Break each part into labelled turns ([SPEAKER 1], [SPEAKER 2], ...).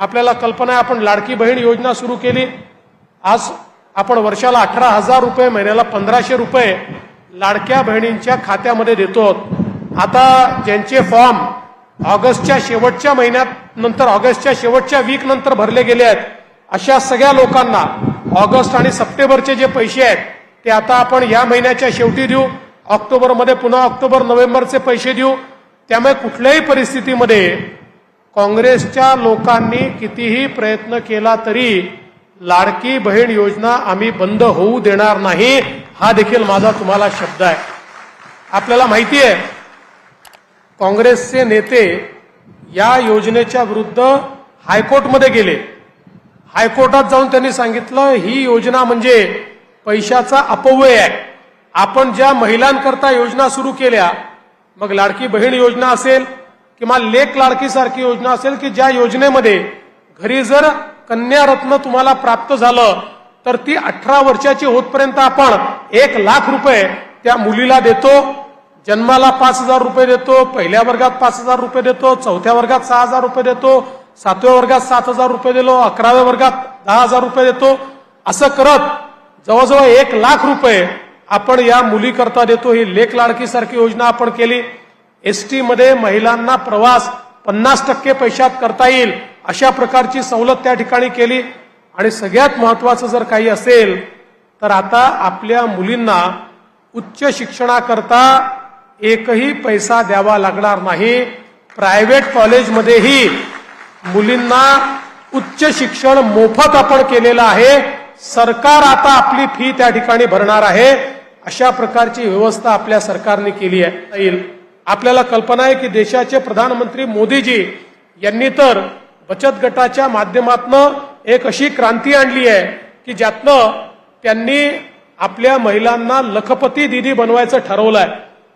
[SPEAKER 1] आपल्याला कल्पना आहे आपण लाडकी बहीण योजना सुरू केली. आज आपण वर्षाला अठरा हजार रुपये महिन्याला पंधराशे रुपये लाडक्या बहिणींच्या खात्यामध्ये देतो. आता ज्यांचे फॉर्म ऑगस्टच्या शेवटच्या महिन्यात नंतर ऑगस्टच्या शेवटच्या वीक नंतर भरले गेले आहेत अशा सगळ्या लोकांना ऑगस्ट आणि सप्टेंबरचे जे पैसे आहेत ते आता आपण या महिन्याच्या शेवटी देऊ. ऑक्टोबरमध्ये पुन्हा ऑक्टोबर नोव्हेंबरचे पैसे देऊ. त्यामुळे कुठल्याही परिस्थितीमध्ये काँग्रेसच्या लोकांनी कितीही प्रयत्न केला तरी लाडकी बहीण योजना आम्ही बंद होऊ देणार नाही हा देखील माझा तुम्हाला शब्द आहे. आपल्याला माहिती आहे काँग्रेसचे नेते या योजनेच्या विरुद्ध हायकोर्टमध्ये गेले. हायकोर्टात जाऊन त्यांनी सांगितलं ही योजना म्हणजे पैशाचा अपव्यय आहे. आपण ज्या महिलांकरता योजना सुरू केल्या मग लाडकी बहीण योजना असेल किंवा लेख लाडकी सारखी योजना असेल की ज्या योजनेमध्ये घरी जर कन्यारत्न तुम्हाला प्राप्त झालं तर ती अठरा वर्षाची होतपर्यंत आपण एक लाख रुपये त्या मुलीला देतो जन्माला पाच हजार रुपये देतो पहिल्या वर्गात पाच हजार रुपये देतो चौथ्या वर्गात सहा हजार रुपये देतो सातव्या वर्गात सात हजार रुपये दिलो अकराव्या वर्गात दहा हजार रुपये देतो असं करत जवळजवळ एक लाख रुपये आपण या मुलीकरता देतो. ही लेख लाडकी सारखी योजना आपण केली. एस टीमध्ये महिलांना प्रवास पन्नास टक्के पैशात करता येईल अशा प्रकारची सवलत त्या ठिकाणी केली. आणि सगळ्यात महत्वाचं जर काही असेल तर आता आपल्या मुलींना उच्च शिक्षणाकरता एकही पैसा द्यावा लागणार नाही. प्रायव्हेट कॉलेजमध्येही मुलींना उच्च शिक्षण मोफत आपण केलेलं आहे. सरकार आता आपली फी त्या ठिकाणी भरणार आहे. अशा प्रकारची व्यवस्था आपल्या सरकारने केली आहे. येईल आपल्याला कल्पना आहे की देशाचे प्रधानमंत्री मोदीजी यांनी तर बचत गटाच्या माध्यमातनं एक अशी क्रांती आणली आहे की ज्यातनं त्यांनी आपल्या महिलांना लखपती दिदी बनवायचं ठरवलंय.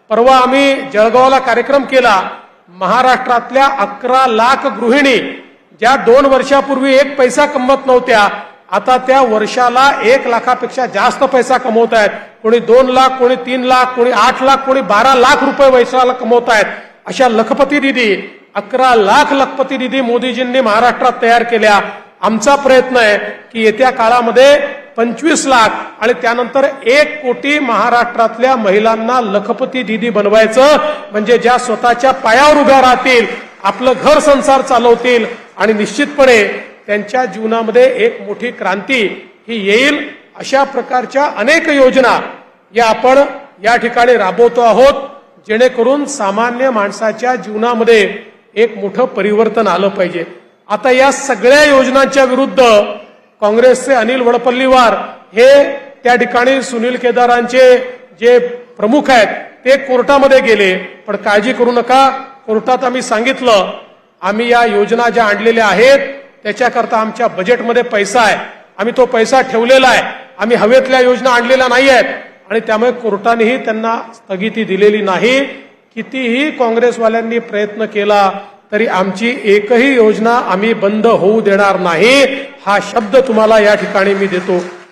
[SPEAKER 1] परवा आम्ही जळगावला कार्यक्रम केला. महाराष्ट्रातल्या अकरा लाख गृहिणी ज्या दोन वर्षापूर्वी एक पैसा कमवत नव्हत्या आता त्या वर्षाला एक लाखापेक्षा जास्त पैसा कमवत आहेत कोणी दोन लाख कोणी तीन लाख कोणी आठ लाख कोणी बारा लाख रुपये वर्षाला कमवत आहेत अशा लखपती दिदी अकरा लाख लखपती दिदी मोदीजींनी महाराष्ट्रात तयार केल्या. आमचा प्रयत्न आहे की येत्या काळामध्ये पंचवीस लाख आणि त्यानंतर एक कोटी महाराष्ट्रातल्या महिलांना लखपती दिदी बनवायचं म्हणजे ज्या स्वतःच्या पायावर उभ्या राहतील आपलं घर संसार चालवतील आणि निश्चितपणे त्यांच्या जीवनामध्ये एक मोठी क्रांती ही येईल. अशा प्रकारच्या अनेक योजना या आपण या ठिकाणी राबवतो आहोत. जेणेकरून सामान्य माणसाच्या जीवनामध्ये एक मोठं परिवर्तन आलं पाहिजे. आता या सगळ्या योजनांच्या विरुद्ध काँग्रेसचे अनिल वडपल्लीवार हे त्या ठिकाणी सुनील केदारांचे जे प्रमुख आहेत ते कोर्टामध्ये गेले. पण काळजी करू नका. कोर्टात आम्ही सांगितलं आम्ही या योजना ज्या आणलेल्या आहेत त्याच्याकरता आमच्या बजेटमध्ये पैसा आहे. आम्ही तो पैसा ठेवलेला आहे. आम्ही हवेतल्या योजना आणलेल्या नाही आहेत. आणि त्यामुळे कोर्टानेही त्यांना स्थगिती दिलेली नाही. कितीही काँग्रेसवाल्यांनी प्रयत्न केला तरी आमची एकही योजना आम्ही बंद होऊ देणार नाही. हा शब्द तुम्हाला या ठिकाणी मी देतो.